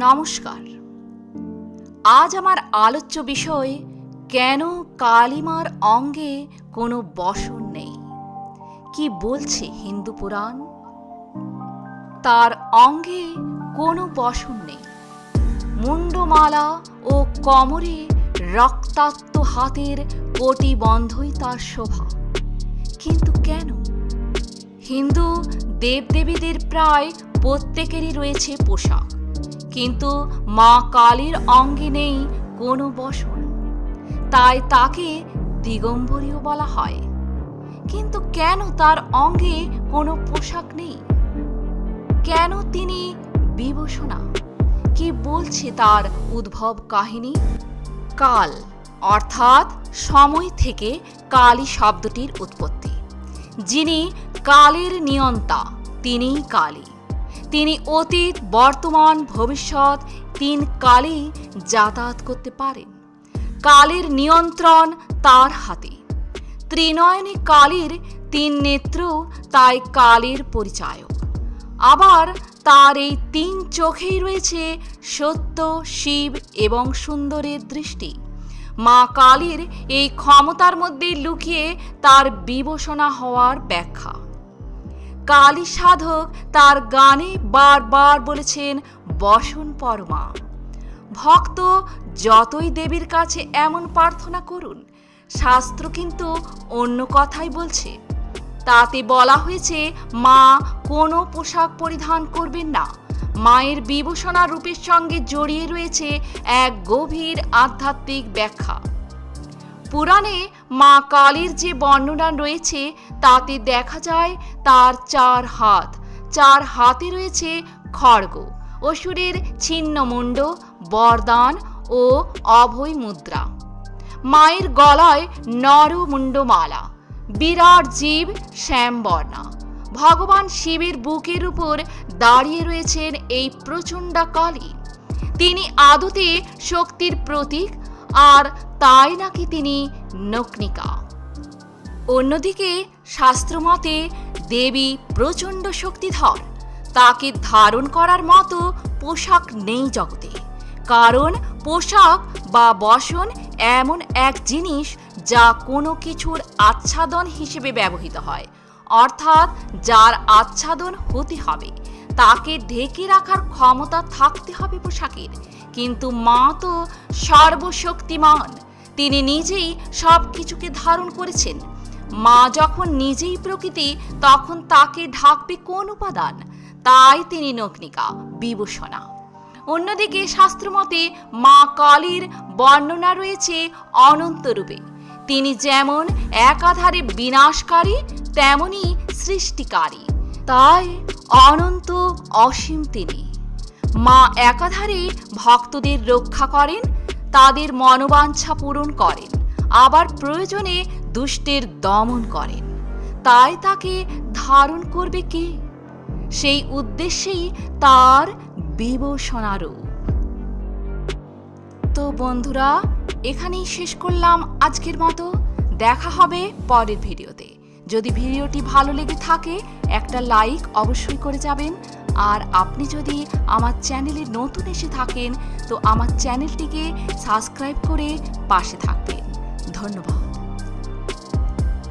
নমস্কার। আজ আমার আলোচ্য বিষয়, কেন কালিমার অঙ্গে কোনো বসন নেই? কি বলছে হিন্দু পুরাণ? তার অঙ্গে কোনো বসন নেই। মুন্ডমালা ও কমরে রক্তাক্ত হাতের কোটি বন্ধই তার শোভা। কিন্তু কেন? হিন্দু দেবদেবীদের প্রায় প্রত্যেকেরই রয়েছে পোশাক। কিন্তু মা কালীর অঙ্গে নেই কোনো বসন। তাই তাকে দিগম্বরীও বলা হয়। কিন্তু কেন তার অঙ্গে কোনো পোশাক নেই? কেন তিনি বিবসনা কি বলছে তার উদ্ভব কাহিনী? কাল, অর্থাৎ সময় থেকে কালী শব্দটির উৎপত্তি। যিনি কালের নিয়ন্তা, তিনিই কালী। তিনি অতীত, বর্তমান, ভবিষ্যৎ তিন কালেই যাতায়াত করতে পারেন। কালের নিয়ন্ত্রণ তার হাতে। ত্রিনয়নী কালীর তিন নেত্র তাই কালের পরিচায়ক। আবার তার এই তিন চোখেই রয়েছে সত্য, শিব এবং সুন্দরের দৃষ্টি। মা কালীর এই ক্ষমতার মধ্যে লুকিয়ে তার বিবসনা হওয়ার ব্যাখ্যা। কালী সাধক তার গানে বারবার বলেছেন, বসন পরমা। ভক্ত যতই দেবীর কাছে এমন প্রার্থনা করুন, শাস্ত্র কিন্তু অন্য কথাই বলছে। তাতে বলা হয়েছে, মা, কোনো পোশাক পরিধান করবেন না। মায়ের বিভূষণা রূপের সঙ্গে জড়িয়ে রয়েছে এক গভীর আধ্যাত্মিক ব্যাখ্যা। পুরাণে মা কালীর যে বর্ণনা রয়েছে, তাতে দেখা যায় তার চার হাত। চার হাতে রয়েছে খড়গ, অসুরের ছিন্নমুণ্ড, বরদান ও অভয় মুদ্রা মায়ের গলায় নরমুণ্ডমালা, বিরাট জীব শ্যামবর্ণা। ভগবান শিবের বুকের উপর দাঁড়িয়ে রয়েছেন এই প্রচণ্ডা কালী। তিনি আদতে শক্তির প্রতীক আর তাই নাকি তিনি নকনিকা অন্যদিকে শাস্ত্রমতে দেবী প্রচণ্ড শক্তিধর, তাকে ধারণ করার মতো পোশাক নেই জগতে, কারণ পোশাক বা বসন এমন এক জিনিস যা কোনো কিছুর আচ্ছাদন হিসেবে ব্যবহৃত হয়, অর্থাৎ যার আচ্ছাদন হতে হবে তাকে ঢেকে রাখার ক্ষমতা থাকতে হবে পোশাকের। কিন্তু মা তো সর্বশক্তিমান। তিনি নিজেই সব কিছুকে ধারণ করেছেন। মা যখন নিজেই প্রকৃতি, তখন তাকে ঢাকবে কোন উপাদান? তাই তিনি নগ্নিকা, বিভূষণা। অন্যদিকে শাস্ত্রমতে মা কালীর বর্ণনা রয়েছে অনন্তরূপে তিনি যেমন একাধারে বিনাশকারী, তেমনি সৃষ্টিকারী। তাই অনন্ত অসীম তিনি। মা একাধারে ভক্তদের রক্ষা করেন, তাদের মনোবাঞ্ছা পূরণ করেন, আবার প্রয়োজনে দুষ্টের দমন করেন। তাই তাকে ধারণ করবে কে? সেই উদ্দেশ্যেই তার বিবসনা তো বন্ধুরা, এখানেই শেষ করলাম আজকের মতো। দেখা হবে পরের ভিডিওতে। যদি ভিডিওটি ভালো লেগে থাকে, একটা লাইক অবশ্যই করে যাবেন। আর আপনি যদি আমার চ্যানেলে নতুন এসে থাকেন, তো আমার চ্যানেলটিকে সাবস্ক্রাইব করে পাশে থাকবেন। ধন্যবাদ।